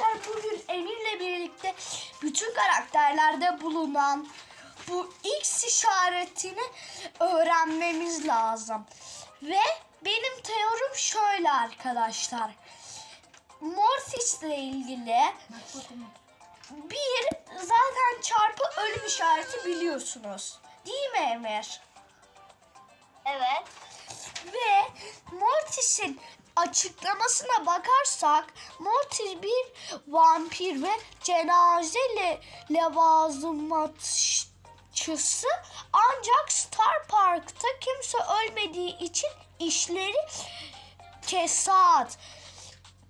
Arkadaşlar bugün Emir'le birlikte bütün karakterlerde bulunan bu X işaretini öğrenmemiz lazım. Ve benim teorim şöyle arkadaşlar. Mortis ile ilgili bir zaten çarpı ölüm işareti biliyorsunuz. Değil mi Emir? Evet. Ve Mortis'in açıklamasına bakarsak Mortis bir vampir ve cenaze le levazımatçısı ancak Star Park'ta kimse ölmediği için işleri kesat.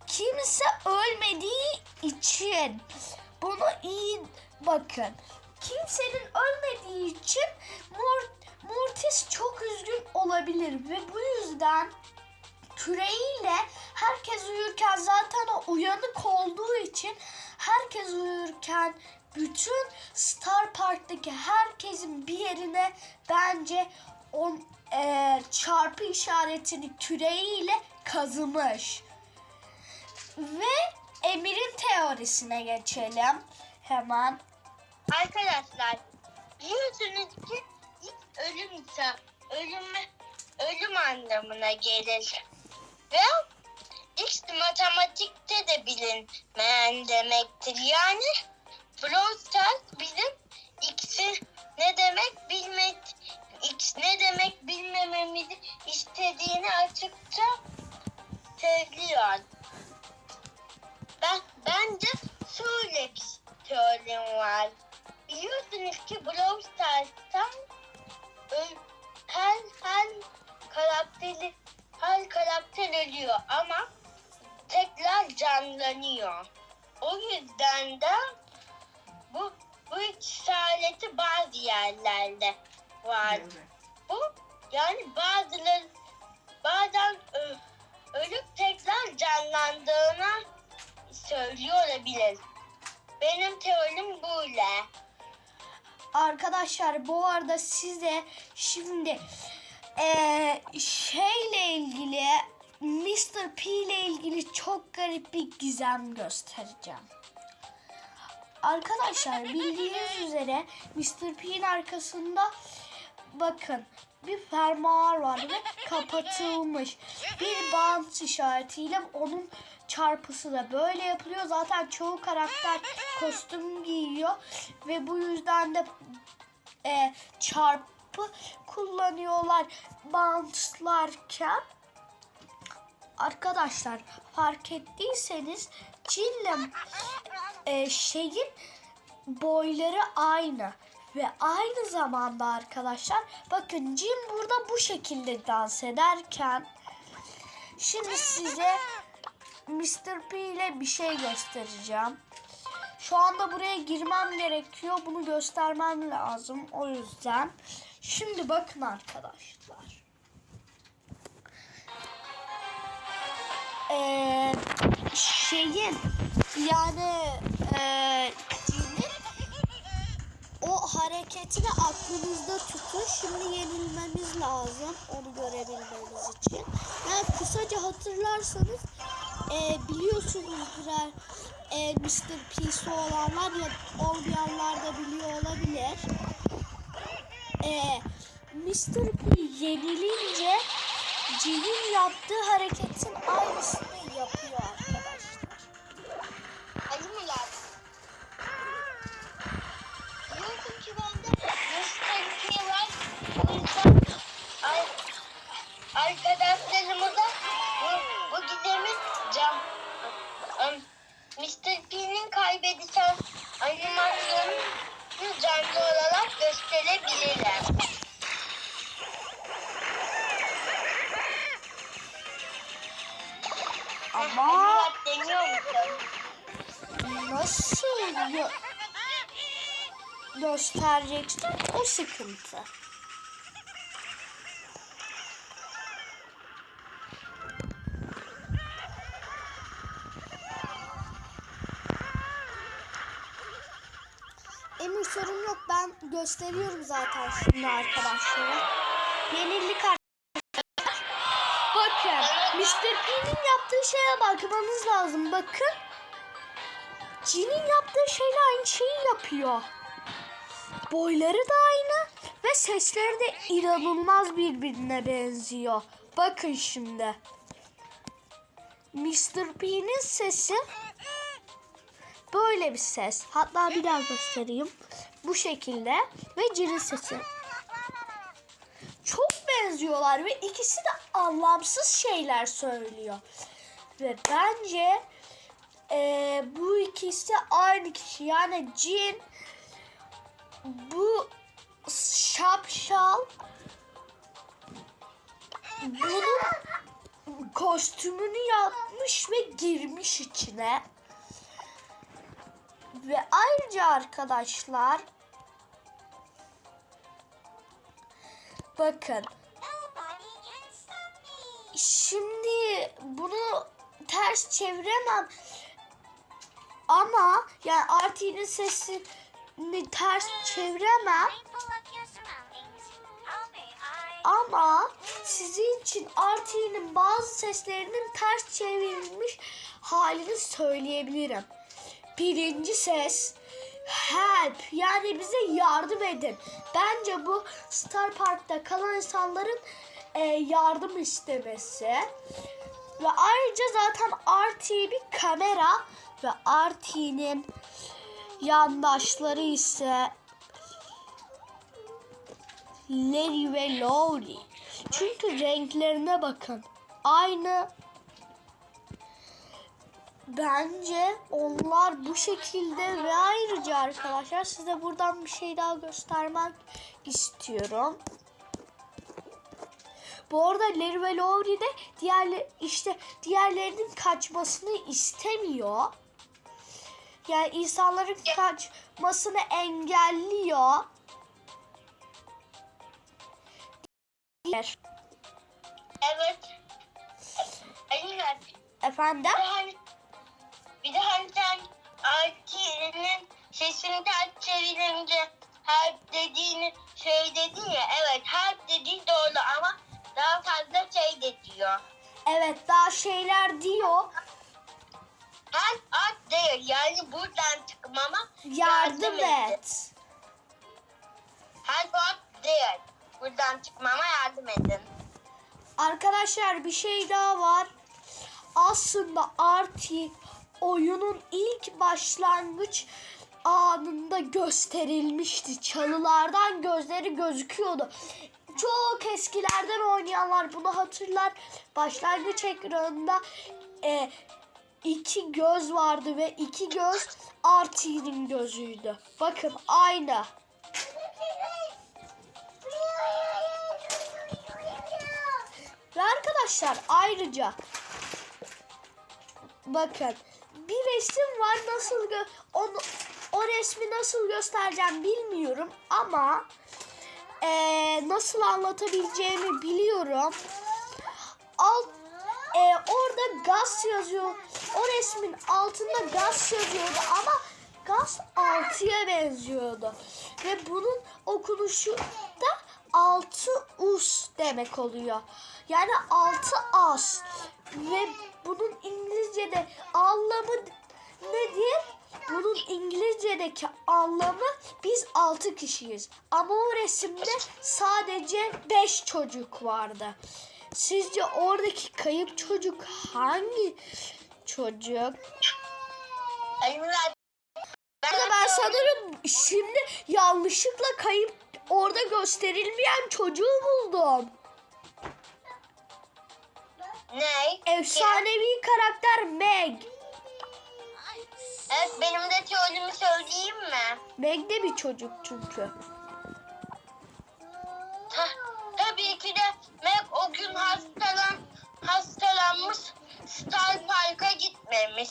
Kimse ölmediği için bunu iyi bakın. Kimsenin ölmediği için Mor Mortis çok üzgün olabilir ve bu yüzden küreğiyle herkes uyurken zaten o uyanık olduğu için herkes uyurken bütün Star Park'taki herkesin bir yerine bence on eee, çarpı işaretini küreğiyle kazımış. Ve Emir'in teorisine geçelim. Hemen Arkadaşlar biliyorsunuz ki ilk ölüm ölüm, ölüm anlamına gelir. Ve X matematikte de bilinmeyen demektir. Yani Brawl Stars yerlerde var. Bu yani bazıları bazen ölüp tekrar canlandığına söylüyor olabilir. Benim teorim böyle. Arkadaşlar bu arada size şimdi eee, şeyle ilgili Mr. P ile ilgili çok garip bir gizem göstereceğim. Arkadaşlar bildiğiniz üzere Mr. P'nin arkasında bakın bir fermuar var ve kapatılmış. Bir bant işaretiyle onun çarpısı da böyle yapılıyor. Zaten çoğu karakter kostüm giyiyor ve bu yüzden de e, çarpı kullanıyorlar bantlarken. Arkadaşlar fark ettiyseniz Cillem e, şeyin boyları aynı ve aynı zamanda arkadaşlar bakın Jim burada bu şekilde dans ederken şimdi size Mr. P ile bir şey göstereceğim. Şu anda buraya girmem gerekiyor. Bunu göstermem lazım. O yüzden. Şimdi bakın arkadaşlar. Ee, şeyin yani ee, Cin'in o hareketini aklınızda tutun. Şimdi yenilmemiz lazım onu görebilmemiz için. Yani kısaca hatırlarsanız e, biliyorsunuzdur her e, Mr. P'si olanlar ya olmayanlar da biliyor olabilir. E, Mr. P yenilince Cin'in yaptığı hareketin aynısını yapıyor arkadaşlarımıza bu, bu gizemi cam um, Mr. P'nin kaybedişen animasyonunu canlı olarak gösterebilirler. Ama Murat deniyor musun? nasıl gö- göstereceksin o sıkıntı. Sorun yok ben gösteriyorum zaten şimdi arkadaşlara. Yenildik arkadaşlar. Bakın Mr. P'nin yaptığı şeye bakmanız lazım. Bakın Cin'in yaptığı şeyle aynı şeyi yapıyor. Boyları da aynı ve sesleri de inanılmaz birbirine benziyor. Bakın şimdi. Mr. P'nin sesi böyle bir ses. Hatta bir daha göstereyim. Bu şekilde ve Cin'in sesi. Çok benziyorlar ve ikisi de anlamsız şeyler söylüyor. Ve bence eee, bu ikisi aynı kişi. Yani Cin bu şapşal bunun kostümünü yapmış ve girmiş içine. Ve ayrıca arkadaşlar bakın. Şimdi bunu ters çeviremem. Ama yani RT'nin sesini ters çeviremem. Ama sizin için RT'nin bazı seslerinin ters çevrilmiş halini söyleyebilirim. Birinci ses help yani bize yardım edin. Bence bu Star Park'ta kalan insanların e, yardım istemesi. Ve ayrıca zaten RT bir kamera ve RT'nin yandaşları ise Larry ve Lowry. Çünkü renklerine bakın. Aynı. Bence onlar bu şekilde ve ayrıca arkadaşlar size buradan bir şey daha göstermek istiyorum. Bu arada Larry ve Lowry de diğer işte diğerlerinin kaçmasını istemiyor. Yani insanların kaçmasını engelliyor. Evet. Efendim? Bir de hani, de sen Arti'nin sesini ters çevirince harp dediğini söyledin ya. Evet harp dediği doğru ama daha fazla şey de diyor. Evet daha şeyler diyor. Harp art değil yani buradan çıkmama Yardım edin. et. Harp art değil. Buradan çıkmama yardım edin. Arkadaşlar bir şey daha var. Aslında Arti oyunun ilk başlangıç anında gösterilmişti. Çalılardan gözleri gözüküyordu. Çok eskilerden oynayanlar bunu hatırlar. Başlangıç ekranında e, iki göz vardı ve iki göz Artie'nin gözüydü. Bakın aynı. Ve arkadaşlar ayrıca bakın bir resim var nasıl gö- onu o resmi nasıl göstereceğim bilmiyorum ama eee, nasıl anlatabileceğimi biliyorum. Alt eee, orada gaz yazıyor. O resmin altında gaz yazıyordu ama gaz altıya benziyordu. Ve bunun okunuşu da altı us demek oluyor. Yani altı as. Ve bunun İngilizce'de anlamı nedir? Bunun İngilizce'deki anlamı biz altı kişiyiz. Ama o resimde sadece beş çocuk vardı. Sizce oradaki kayıp çocuk hangi çocuk? Ama ben sanırım şimdi yanlışlıkla kayıp orada gösterilmeyen çocuğu buldum. Ne? Efsanevi karakter Meg. Evet benim de teorimi söyleyeyim mi? Meg de bir çocuk çünkü. Ta, tabii ki de Meg o gün hastalan, hastalanmış Star Park'a gitmemiş.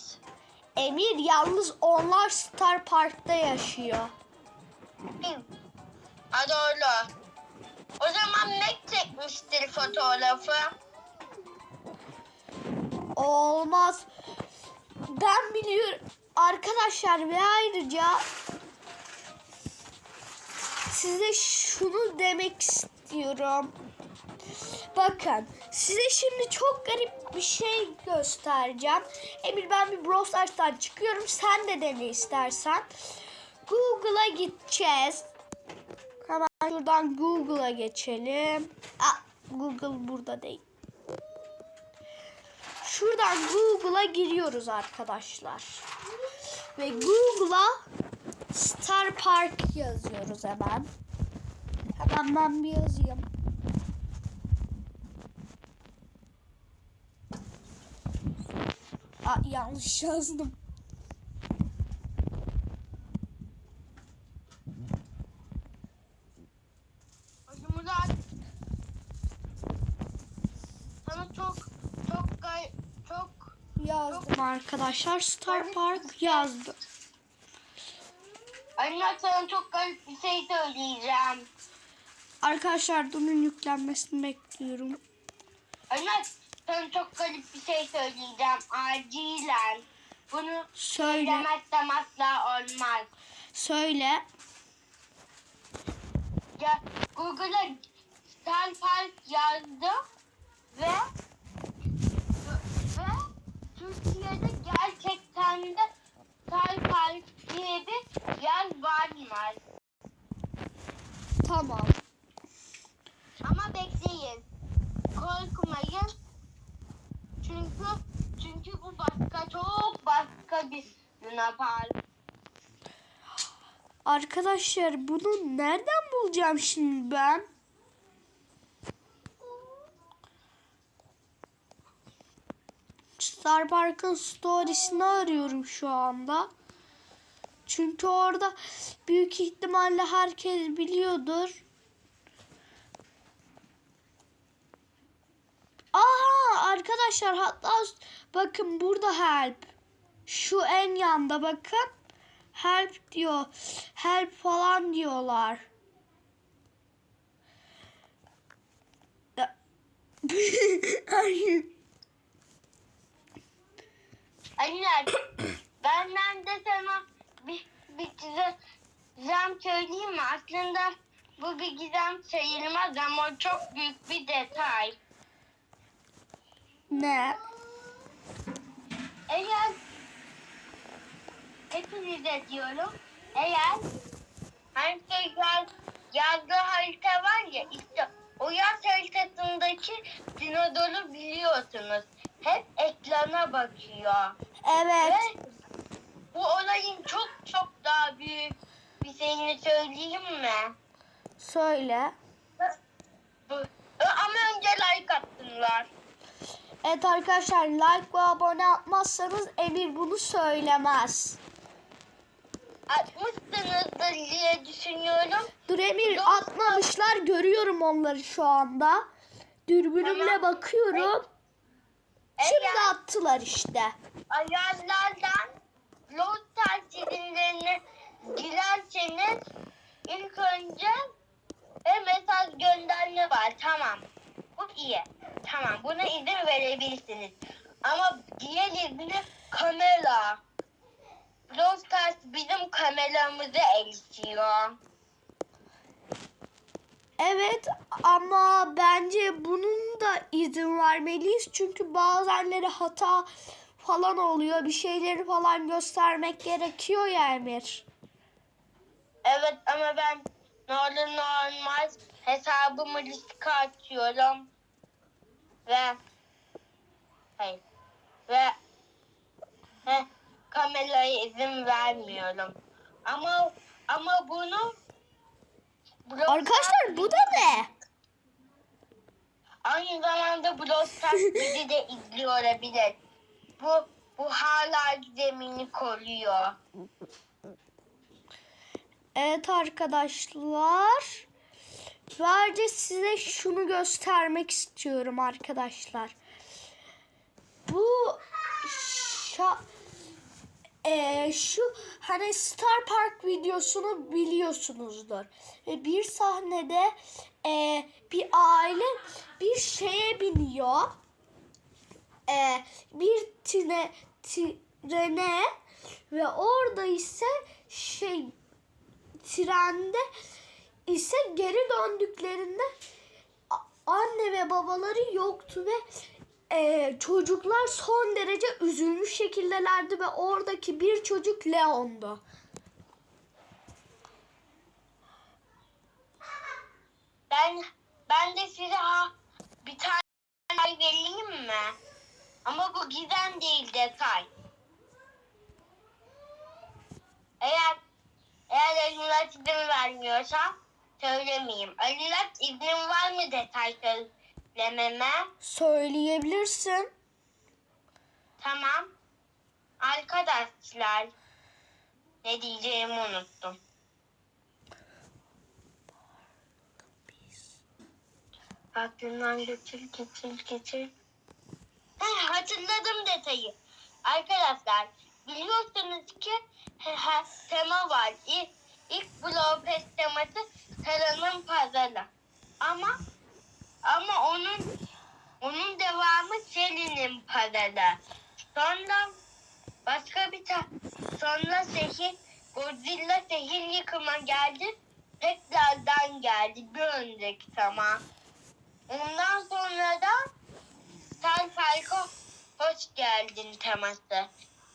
Emir yalnız onlar Star Park'ta yaşıyor. Hı. Ha doğru. O zaman Meg çekmiştir fotoğrafı. Olmaz. Ben biliyorum. Arkadaşlar ve ayrıca size şunu demek istiyorum. Bakın size şimdi çok garip bir şey göstereceğim. Emir ben bir Brawl Stars'tan çıkıyorum. Sen de dene istersen. Google'a gideceğiz. Hemen şuradan Google'a geçelim. Aa, Google burada değil. Şuradan Google'a giriyoruz arkadaşlar. Ve Google'a Star Park yazıyoruz hemen. Hemen ben bir yazayım. Aa, yanlış yazdım. Hadi Murat. Sana çok çok gay çok Yazdım arkadaşlar. Star Park yazdım. Anne sana çok garip bir şey söyleyeceğim. Arkadaşlar bunun yüklenmesini bekliyorum. Anne sana çok garip bir şey söyleyeceğim. Acilen. Bunu Söyle. söylemezsem asla olmaz. Söyle. Ya Google'a Star Park yazdım ve ve Türkiye'de gerçekten de Park diye bir yer varmış. Tamam. Ama bekleyin. Korkmayın. Çünkü çünkü bu başka çok başka bir Luna Park. Arkadaşlar bunu nereden bulacağım şimdi ben? Star Park'ın storiesini arıyorum şu anda. Çünkü orada büyük ihtimalle herkes biliyordur. Aha arkadaşlar hatta bakın burada help. Şu en yanda bakın. Help diyor. Help falan diyorlar. Ya- Anne benden de sana bir, bir gizem söyleyeyim mi? Aslında bu bir gizem sayılmaz ama çok büyük bir detay. ne? Eğer hepinize diyorum eğer herkes yaz, yazdığı harita var ya işte o yaz haritasındaki dinozoru biliyorsunuz. Hep ekrana bakıyor. Evet. Ve bu olayın çok çok daha büyük bir şeyini söyleyeyim mi? Söyle. Bu, ama önce like atsınlar. Evet arkadaşlar like ve abone atmazsanız Emir bunu söylemez. Atmışsınızdır diye düşünüyorum. Dur Emir Yok. atmamışlar görüyorum onları şu anda. Dürbünümle Tamam. bakıyorum. Şimdi attılar işte. ayarlardan Lothar çizimlerine girerseniz ilk önce ve mesaj gönderme var. Tamam. Bu iyi. Tamam. Buna izin verebilirsiniz. Ama diğer izni kamera. Lothar bizim kameramızı elçiyor. Evet ama bence bunun da izin vermeliyiz. Çünkü bazenleri hata falan oluyor. Bir şeyleri falan göstermek gerekiyor ya Emir. Evet ama ben normal normal hesabımı riske atıyorum. Ve hayır. Ve he, kameraya izin vermiyorum. Ama ama bunu Arkadaşlar bu da ne? Aynı zamanda Brawl Stars bizi de izliyor olabilir. Bu bu hala zemini koruyor. Evet arkadaşlar. Sadece size şunu göstermek istiyorum arkadaşlar. Bu şa Eee, şu hani Star Park videosunu biliyorsunuzdur. Ve bir sahnede eee, bir aile bir şeye biniyor. Eee, bir tine, trene ve orada ise şey trende ise geri döndüklerinde anne ve babaları yoktu ve e, çocuklar son derece üzülmüş şekildelerdi ve oradaki bir çocuk Leon'du. Ben ben de size ha, bir tane vereyim mi? Ama bu gizem değil detay. Eğer eğer Alilat izin vermiyorsa söylemeyeyim. Alilat iznin var mı detay söylememe? Söyleyebilirsin. Tamam. Arkadaşlar ne diyeceğimi unuttum. Aklımdan geçir, geçir, geçir. Heh, hatırladım detayı. Arkadaşlar biliyorsunuz ki he, he, tema var. İlk, ilk Blowpes teması Sara'nın pazarı. Ama ama onun onun devamı Selin'in pazarı. Sonra başka bir ta sonra sehir Godzilla sehir yıkıma geldi. Tekrardan geldi bir önceki tamam. Ondan sonra da sen Falco hoş geldin teması.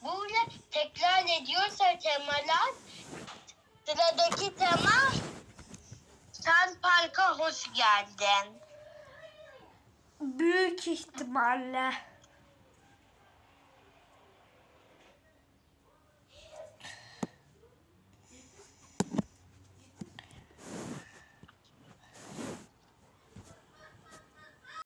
Böyle tekrar ediyorsa temalar sıradaki tema sen Falco hoş geldin. Büyük ihtimalle.